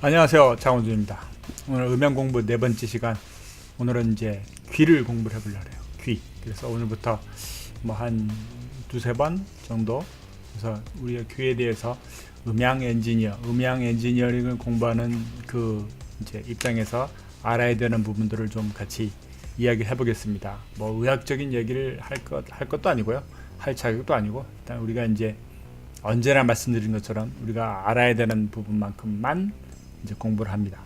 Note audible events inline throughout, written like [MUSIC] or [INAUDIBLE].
안녕하세요. 장원준입니다. 오늘 음향 공부 네 번째 시간. 오늘은 이제 귀를 공부를 해보려고 해요. 귀. 그래서 오늘부터 뭐 한 두세 번 정도 그래서 우리가 귀에 대해서 음향 엔지니어 음향 엔지니어링을 공부하는 그 이제 입장에서 알아야 되는 부분들을 좀 같이 이야기를 해보겠습니다. 뭐 의학적인 얘기를 할 것 할 것도 아니고요. 할 자격도 아니고 일단 우리가 이제 언제나 말씀드린 것처럼 우리가 알아야 되는 부분만큼만 이제 공부를 합니다.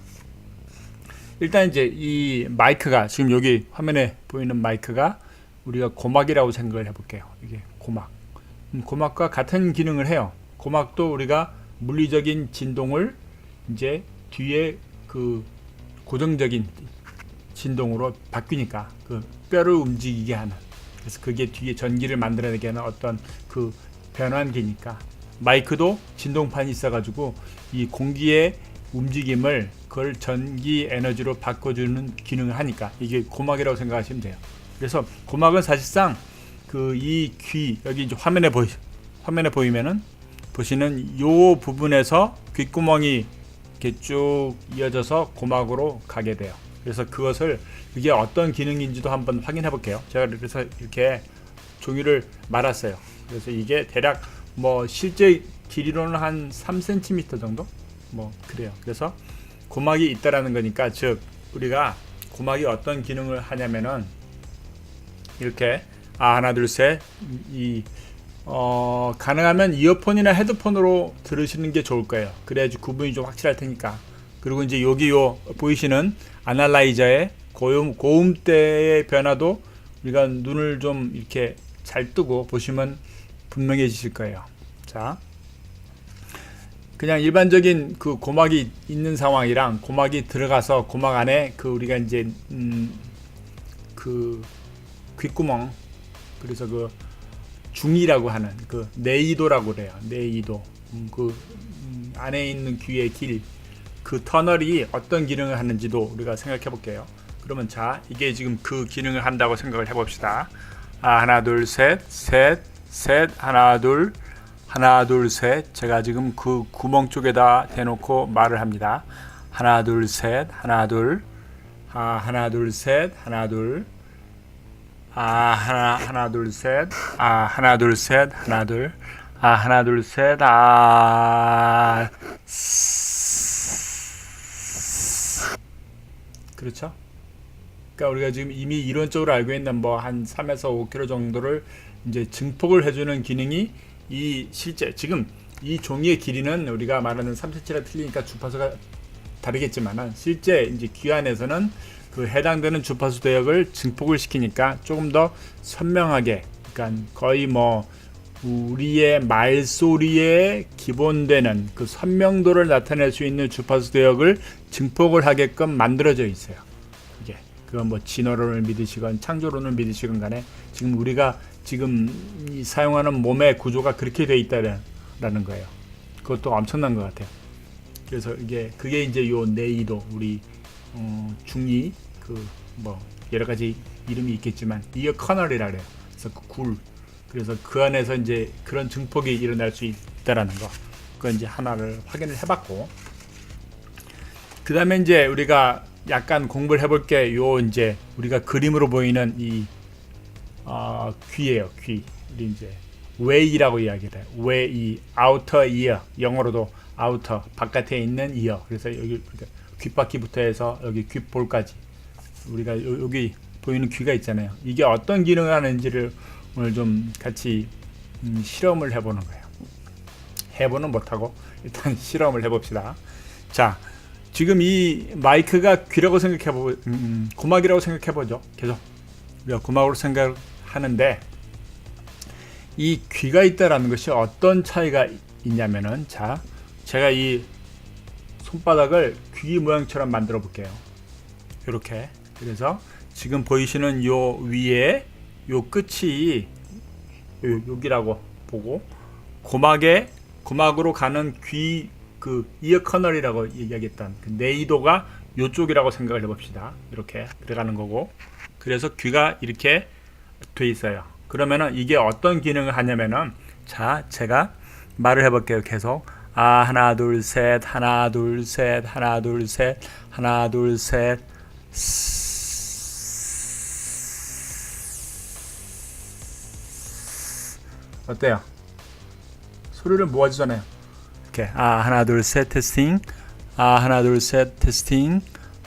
일단 이제 이 마이크가 지금 여기 화면에 보이는 마이크가 우리가 고막이라고 생각을 해볼게요. 이게 고막. 음, 고막과 같은 기능을 해요. 고막도 우리가 물리적인 진동을 이제 뒤에 그 고정적인 진동으로 바뀌니까 그 뼈를 움직이게 하는 그래서 그게 뒤에 전기를 만들어내게 하는 어떤 그 변환기니까 마이크도 진동판이 있어가지고 이 공기의 움직임을 그걸 전기 에너지로 바꿔주는 기능을 하니까 이게 고막이라고 생각하시면 돼요. 그래서 고막은 사실상 그 이 귀 여기 이제 화면에 보이 화면에 보이면은 보시는 요 부분에서 귓구멍이 이렇게 쭉 이어져서 고막으로 가게 돼요. 그래서 그것을 이게 어떤 기능인지도 한번 확인해 볼게요. 제가 그래서 이렇게 종이를 말았어요. 그래서 이게 대략 뭐 실제 길이로는 한 3cm 정도 뭐 그래요. 그래서 고막이 있다라는 거니까 즉 우리가 고막이 어떤 기능을 하냐면은 이렇게 아 하나 둘셋이 어, 가능하면 이어폰이나 헤드폰으로 들으시는 게 좋을 거예요. 그래야지 구분이 좀 확실할 테니까. 그리고 이제 여기 요 보이시는 아날라이저의 고음 고음대의 변화도 우리가 눈을 좀 이렇게 잘 뜨고 보시면 분명해지실 거예요. 자, 그냥 일반적인 그 고막이 있는 상황이랑 고막이 들어가서 고막 안에 그 우리가 이제 음, 그 귓구멍 그래서 그 중이라고 하는 그 내이도라고 그래요. 내이도 음, 그 음, 안에 있는 귀의 길 그 터널이 어떤 기능을 하는지도 우리가 생각해 볼게요. 그러면 자 이게 지금 그 기능을 한다고 생각을 해 봅시다. 아 하나 둘 셋 셋 셋 하나 둘 하나 둘 셋. 제가 지금 그 구멍 쪽에다 대놓고 말을 합니다. 하나 둘 셋. 하나 둘. 아, 하나 둘 셋. 하나 둘. 아 하나 하나 둘 셋. 아 하나 둘 셋. 하나 둘. 아 하나 둘 셋 아 그렇죠? 그러니까 우리가 지금 이미 이론적으로 알고 있는 뭐 한 3에서 5km 정도를 이제 증폭을 해주는 기능이 이 실제 지금 이 종이의 길이는 우리가 말하는 3cm라 틀리니까 주파수가 다르겠지만은 실제 이제 귀 안에서는 그 해당되는 주파수 대역을 증폭을 시키니까 조금 더 선명하게 그러니까 거의 뭐 우리의 말소리에 기본되는 그 선명도를 나타낼 수 있는 주파수 대역을 증폭을 하게끔 만들어져 있어요. 이게 그건 뭐 진화론을 믿으시건 창조론을 믿으시건 간에 지금 우리가 지금 이 사용하는 몸의 구조가 그렇게 돼 있다라는 거예요. 그것도 엄청난 것 같아요. 그래서 이게 그게 이제 요 네이도 우리 어, 중이 그 뭐 여러 가지 이름이 있겠지만 이어 커널이라 그래요. 그래서 그 굴. 그래서 그 안에서 이제 그런 증폭이 일어날 수 있다라는 거. 그건 이제 하나를 확인을 해봤고. 그 다음에 이제 우리가 약간 공부를 해볼 게 요 이제 우리가 그림으로 보이는 이 어, 귀예요. 귀. 우리 이제 웨이라고 이야기를 해요. 웨이, 아우터 이어. 영어로도 아우터 바깥에 있는 이어. 그래서 여기 귓바퀴부터 해서 여기 귓볼까지 우리가 요- 여기 보이는 귀가 있잖아요. 이게 어떤 기능을 하는지를 오늘 좀 같이 음, 실험을 해보는 거예요. 해보는 못하고 일단 [LAUGHS] 실험을 해봅시다. 자, 지금 이 마이크가 귀라고 생각해보, 음, 고막이라고 생각해보죠. 계속 고막으로 생각하는데 이 귀가 있다라는 것이 어떤 차이가 있냐면은 자, 제가 이 손바닥을 귀 모양처럼 만들어 볼게요. 이렇게. 그래서 지금 보이시는 요 위에 요 끝이 요, 여기라고 보고 고막에 고막으로 가는 귀 그 이어 커널이라고 얘기하겠던 그 네이도가 요쪽이라고 생각을 해봅시다. 이렇게 들어가는 거고. 그래서 귀가 이렇게 돼 있어요. 그러면은 이게 어떤 기능을 하냐면은 자 제가 말을 해볼게요. 계속 아 하나 둘 셋 하나 둘 셋 하나 둘 셋 하나 둘 셋 어때요? 소리를 모아주잖아요. 이렇게 아 하나 둘 셋 테스팅 아 하나 둘 셋 테스팅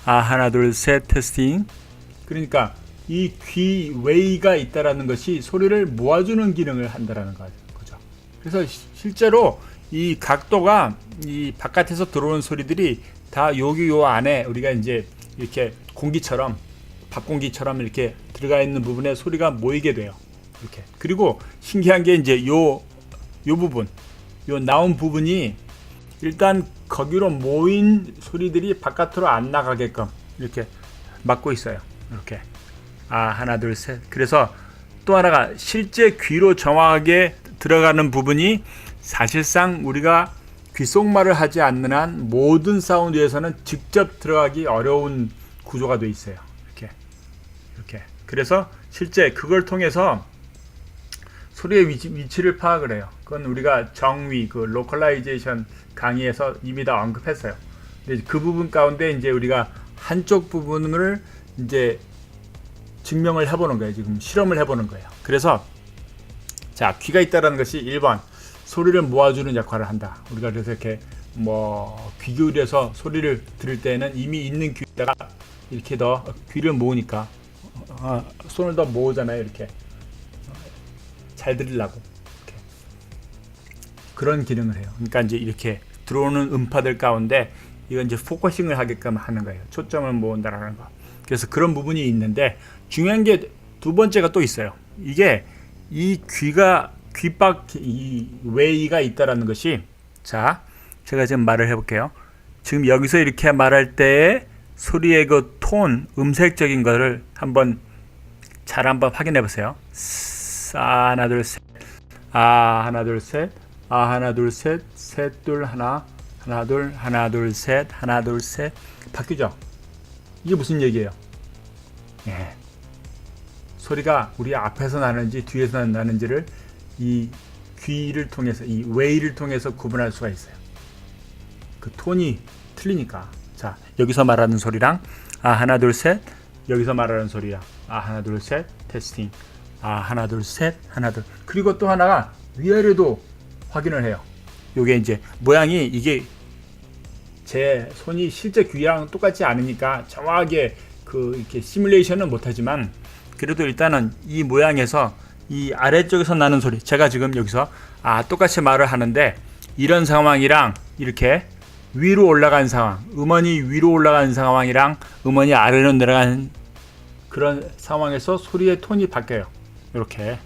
아 하나 둘 셋 테스팅 그러니까 이 귀 웨이가 있다라는 것이 소리를 모아주는 기능을 한다라는 거- 거죠. 그래서 시- 실제로 이 각도가 이 바깥에서 들어오는 소리들이 다 여기 요 안에 우리가 이제 이렇게 공기처럼 밥 공기처럼 이렇게 들어가 있는 부분에 소리가 모이게 돼요. 이렇게 그리고 신기한 게 이제 요 요 부분 요 나온 부분이 일단 거기로 모인 소리들이 바깥으로 안 나가게끔 이렇게 막고 있어요. 이렇게 아 하나 둘 셋. 그래서 또 하나가 실제 귀로 정확하게 들어가는 부분이 사실상 우리가 귓속말을 하지 않는 한 모든 사운드에서는 직접 들어가기 어려운 구조가 돼 있어요. 이렇게 이렇게. 그래서 실제 그걸 통해서 소리의 위치, 위치를 파악을 해요. 그건 우리가 정위, 그 로컬라이제이션 강의에서 이미 다 언급했어요. 근데 그 부분 가운데 이제 우리가 한쪽 부분을 이제 증명을 해보는 거예요. 지금 실험을 해보는 거예요. 그래서 자 귀가 있다라는 것이 1번 소리를 모아주는 역할을 한다. 우리가 그래서 이렇게 뭐 귀 기울여서 소리를 들을 때는 이미 있는 귀에다가 이렇게 더 귀를 모으니까 어, 손을 더 모으잖아요. 이렇게 잘 들으려고 이렇게. 그런 기능을 해요. 그러니까 이제 이렇게 들어오는 음파들 가운데 이건 이제 포커싱을 하게끔 하는 거예요. 초점을 모은다라는 거. 그래서 그런 부분이 있는데 중요한 게 두 번째가 또 있어요. 이게 이 귀가 귓밖 이 웨이가 있다라는 것이 자 제가 지금 말을 해볼게요. 지금 여기서 이렇게 말할 때 소리의 그 톤, 음색적인 거를 한번 잘 한번 확인해 보세요. 아 하나 둘 셋. 아 하나 둘 셋. 아 하나 둘 셋. 셋 둘 하나. 하나 둘 하나 둘 셋. 하나 둘 셋. 바뀌죠? 이게 무슨 얘기예요? 예. 소리가 우리 앞에서 나는지 뒤에서 나는지를 이 귀를 통해서 이 웨이를 통해서 구분할 수가 있어요. 그 톤이 틀리니까. 자, 여기서 말하는 소리랑 아 하나 둘 셋. 여기서 말하는 소리야. 아 하나 둘 셋. 테스팅. 아 하나 둘 셋. 하나 둘. 그리고 또 하나가 위아래도 확인을 해요. 요게 이제 모양이 이게 제 손이 실제 귀랑 똑같지 않으니까 정확하게 그 이렇게 시뮬레이션은 못하지만 그래도 일단은 이 모양에서 이 아래쪽에서 나는 소리 제가 지금 여기서 아 똑같이 말을 하는데 이런 상황이랑 이렇게 위로 올라간 상황 음원이 위로 올라가는 상황이랑 음원이 아래로 내려가는 그런 상황에서 소리의 톤이 바뀌어요. 이렇게.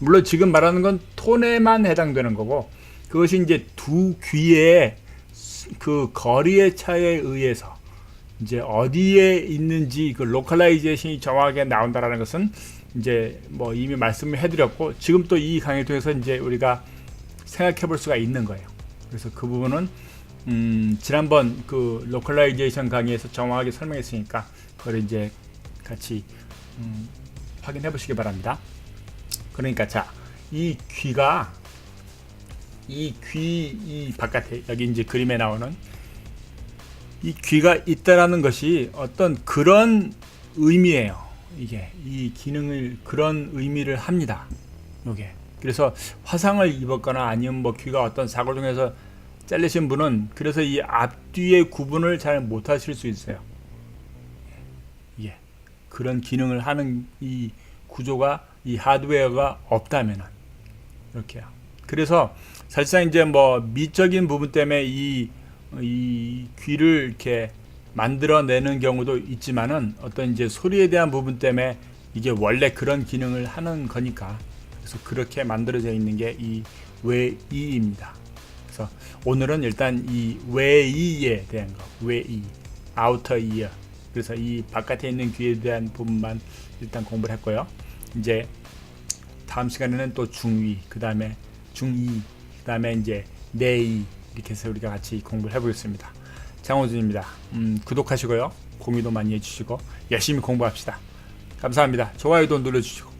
물론 지금 말하는 건 톤에만 해당되는 거고 그것이 이제 두 귀의 그 거리의 차에 의해서 이제 어디에 있는지 그 로컬라이제이션이 정확하게 나온다라는 것은 이제 뭐 이미 말씀을 해드렸고 지금 또 이 강의를 통해서 이제 우리가 생각해 볼 수가 있는 거예요. 그래서 그 부분은 음 지난번 그 로컬라이제이션 강의에서 정확하게 설명했으니까 그걸 이제 같이 음 확인해 보시기 바랍니다. 그러니까 자 이 귀가 이 귀 이 바깥에 여기 이제 그림에 나오는 이 귀가 있다라는 것이 어떤 그런 의미예요. 이게 이 기능을 그런 의미를 합니다. 요게 그래서 화상을 입었거나 아니면 뭐 귀가 어떤 사고 중에서 잘리신 분은 그래서 이 앞뒤의 구분을 잘 못하실 수 있어요. 예, 그런 기능을 하는 이 구조가 이 하드웨어가 없다면은 이렇게요. 그래서 사실상 이제 뭐 미적인 부분 때문에 이, 이 귀를 이렇게 만들어내는 경우도 있지만은 어떤 이제 소리에 대한 부분 때문에 이게 원래 그런 기능을 하는 거니까 그래서 그렇게 만들어져 있는 게이 웨이입니다. 그래서 오늘은 일단 이 웨이에 대한 거, 웨이, 아우터 이어. 그래서 이 바깥에 있는 귀에 대한 부분만 일단 공부를 했고요. 이제 다음 시간에는 또 중위, 그 다음에 중2, 그 다음에 이제 내이 이렇게 해서 우리가 같이 공부를 해보겠습니다. 장호준입니다. 음, 구독하시고요. 공유도 많이 해주시고 열심히 공부합시다. 감사합니다. 좋아요도 눌러주시고